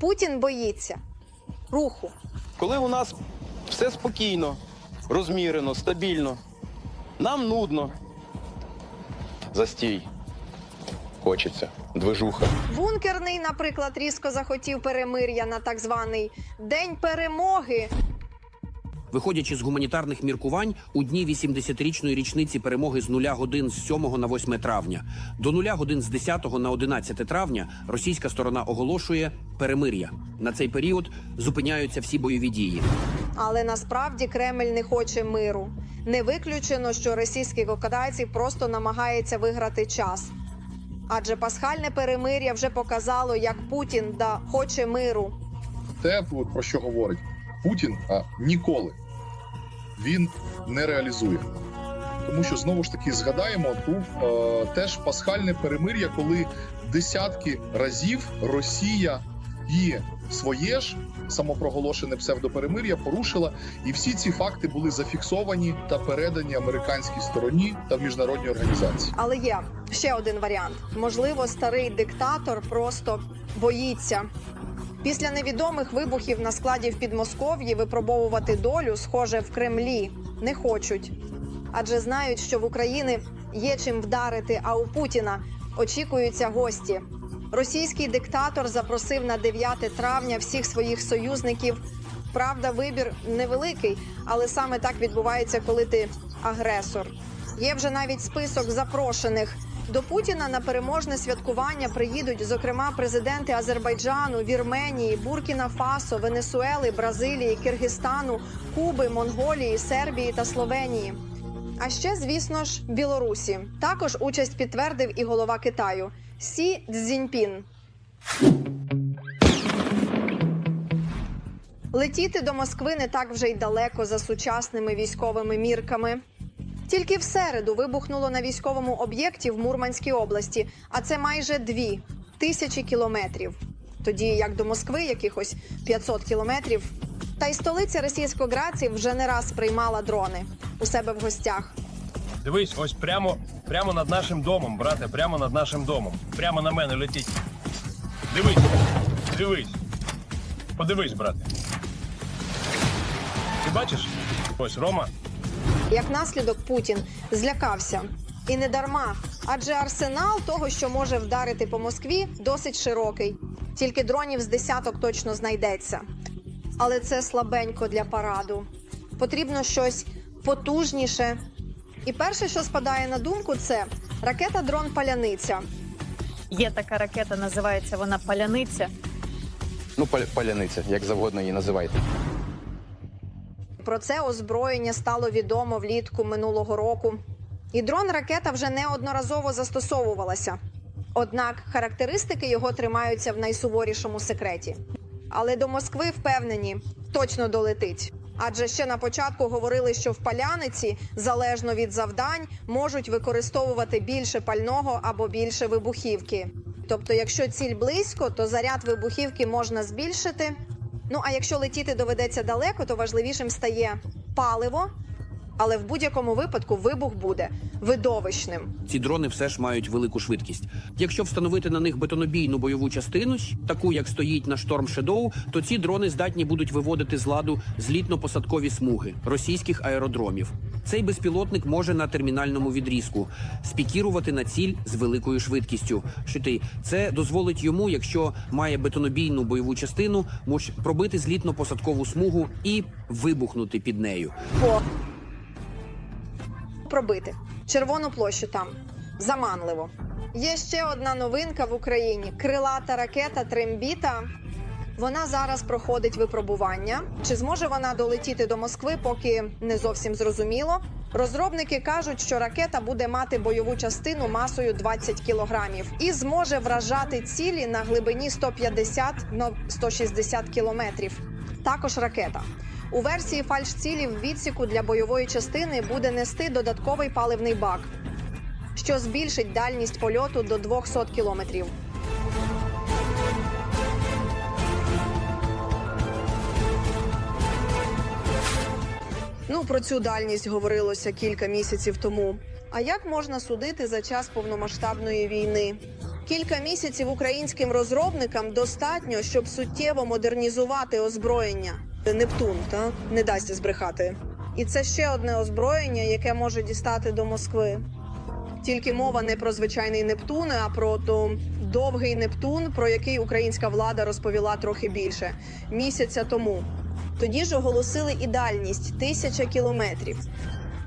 Путін боїться руху. Коли у нас все спокійно, розмірено, стабільно, нам нудно. Застій. Хочеться. Движуха. Бункерний, наприклад, різко захотів перемир'я на так званий День перемоги. Виходячи з гуманітарних міркувань, у дні 80-річної річниці перемоги з нуля годин з 7 на 8 травня до нуля годин з 10 на 11 травня російська сторона оголошує перемир'я. На цей період зупиняються всі бойові дії. Але насправді Кремль не хоче миру. Не виключено, що російські кокодайці просто намагається виграти час. Адже пасхальне перемир'я вже показало, як Путін да хоче миру. те, про що говорить Путін, а ніколи він не реалізує. Тому що знову ж таки згадаємо був е, теж пасхальне перемир'я, коли десятки разів Росія і своє ж самопроголошене псевдоперемир'я порушила, і всі ці факти були зафіксовані та передані американській стороні та в міжнародні організації. Але є ще один варіант: можливо, старий диктатор просто боїться. Після невідомих вибухів на складі в Підмосков'ї випробовувати долю, схоже, в Кремлі не хочуть. Адже знають, що в Україні є чим вдарити, а у Путіна очікуються гості. Російський диктатор запросив на 9 травня всіх своїх союзників. Правда, вибір невеликий, але саме так відбувається, коли ти агресор. Є вже навіть список запрошених. До Путіна на переможне святкування приїдуть, зокрема, президенти Азербайджану, Вірменії, Буркіна Фасо, Венесуели, Бразилії, Киргизстану, Куби, Монголії, Сербії та Словенії. А ще, звісно ж, Білорусі. Також участь підтвердив і голова Китаю Сі Цзіньпін. Летіти до Москви не так вже й далеко за сучасними військовими мірками. Тільки в середу вибухнуло на військовому об'єкті в Мурманській області, а це майже дві тисячі кілометрів. Тоді як до Москви якихось 500 кілометрів. Та й столиця Російської Грації вже не раз приймала дрони у себе в гостях. Дивись, ось прямо, прямо над нашим домом, брате, прямо над нашим домом. Прямо на мене летить. Дивись, дивись. Подивись, брате. Ти бачиш? Ось Рома. Як наслідок Путін злякався. І не дарма, адже арсенал того, що може вдарити по Москві, досить широкий. Тільки дронів з десяток точно знайдеться. Але це слабенько для параду. Потрібно щось потужніше. І перше, що спадає на думку, це ракета дрон паляниця. Є така ракета, називається вона Паляниця. Ну, паляниця, як завгодно її називайте. Про це озброєння стало відомо влітку минулого року. І дрон ракета вже неодноразово застосовувалася. Однак характеристики його тримаються в найсуворішому секреті. Але до Москви впевнені, точно долетить. Адже ще на початку говорили, що в паляниці, залежно від завдань, можуть використовувати більше пального або більше вибухівки. Тобто, якщо ціль близько, то заряд вибухівки можна збільшити, Ну а якщо летіти доведеться далеко, то важливішим стає паливо. Але в будь-якому випадку вибух буде видовищним. Ці дрони все ж мають велику швидкість. Якщо встановити на них бетонобійну бойову частину, таку як стоїть на шторм Shadow, то ці дрони здатні будуть виводити з ладу злітно-посадкові смуги російських аеродромів. Цей безпілотник може на термінальному відрізку спікірувати на ціль з великою швидкістю. Що ти це дозволить йому, якщо має бетонобійну бойову частину, мож пробити злітно-посадкову смугу і вибухнути під нею. Пробити червону площу там заманливо. Є ще одна новинка в Україні: крилата ракета Трембіта. Вона зараз проходить випробування. Чи зможе вона долетіти до Москви, поки не зовсім зрозуміло. Розробники кажуть, що ракета буде мати бойову частину масою 20 кілограмів і зможе вражати цілі на глибині 150-160 кілометрів. Також ракета. У версії фальш-цілі відсіку для бойової частини буде нести додатковий паливний бак, що збільшить дальність польоту до 200 кілометрів. Ну про цю дальність говорилося кілька місяців тому. А як можна судити за час повномасштабної війни? Кілька місяців українським розробникам достатньо, щоб суттєво модернізувати озброєння. Нептун, так не дасть збрехати. І це ще одне озброєння, яке може дістати до Москви. Тільки мова не про звичайний Нептун, а про то довгий Нептун, про який українська влада розповіла трохи більше місяця тому. Тоді ж оголосили і дальність тисяча кілометрів.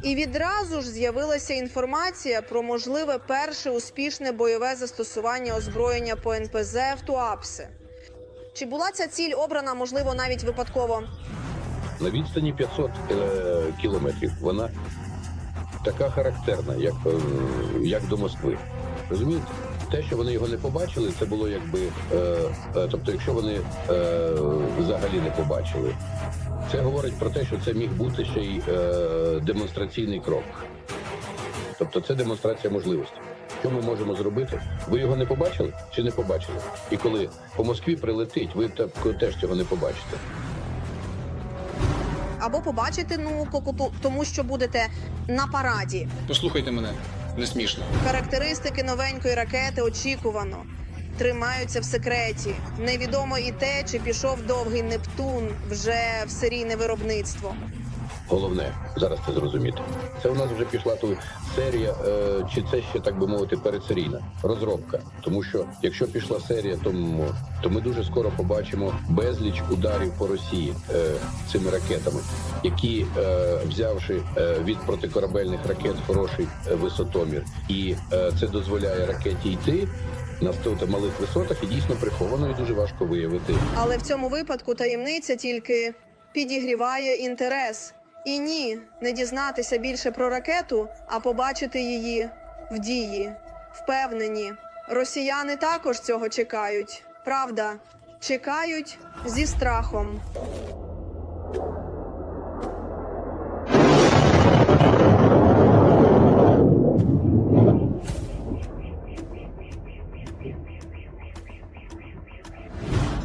І відразу ж з'явилася інформація про можливе перше успішне бойове застосування озброєння по НПЗ в Туапсе. Чи була ця ціль обрана, можливо, навіть випадково? на відстані 500 е, кілометрів. Вона така характерна, як, е, як до Москви. Розумієте? Те, що вони його не побачили, це було якби. Е, е, тобто, якщо вони е, взагалі не побачили, це говорить про те, що це міг бути ще й е, демонстраційний крок. Тобто, це демонстрація можливості. Що ми можемо зробити? Ви його не побачили чи не побачили? І коли по Москві прилетить, ви так- теж цього не побачите. Або побачити, ну по- тому що будете на параді. Послухайте мене, не смішно. Характеристики новенької ракети очікувано. Тримаються в секреті. Невідомо і те, чи пішов довгий Нептун вже в серійне виробництво. Головне зараз це зрозуміти. Це у нас вже пішла тут серія, е, чи це ще так би мовити, передсерійна розробка. Тому що якщо пішла серія, то, то ми дуже скоро побачимо безліч ударів по Росії е, цими ракетами, які, е, взявши е, від протикорабельних ракет хороший е, висотомір, і е, це дозволяє ракеті йти. На 100 малих висотах і дійсно приховано і дуже важко виявити Але в цьому випадку таємниця тільки підігріває інтерес. І ні, не дізнатися більше про ракету, а побачити її в дії. Впевнені, росіяни також цього чекають. Правда, чекають зі страхом.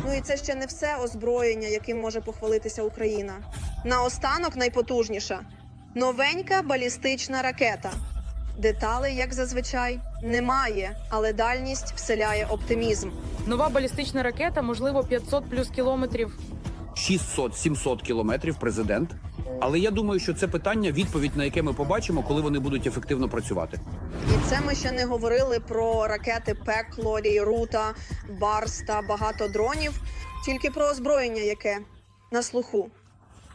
Ну і це ще не все озброєння, яким може похвалитися Україна. Наостанок найпотужніша новенька балістична ракета. Деталей, як зазвичай, немає, але дальність вселяє оптимізм. Нова балістична ракета, можливо, 500 плюс кілометрів. 600-700 кілометрів президент. Але я думаю, що це питання, відповідь на яке ми побачимо, коли вони будуть ефективно працювати. І це ми ще не говорили про ракети Пекло, Рута, Барс та багато дронів, тільки про озброєння, яке на слуху.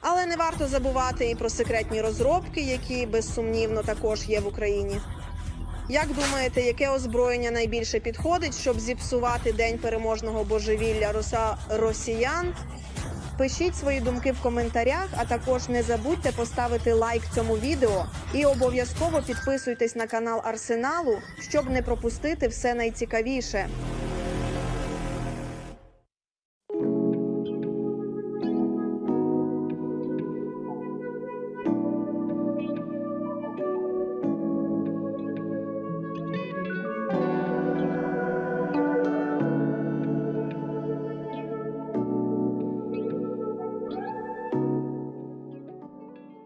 Але не варто забувати і про секретні розробки, які безсумнівно також є в Україні. Як думаєте, яке озброєння найбільше підходить, щоб зіпсувати день переможного божевілля роса росіян? Пишіть свої думки в коментарях, а також не забудьте поставити лайк цьому відео і обов'язково підписуйтесь на канал Арсеналу, щоб не пропустити все найцікавіше.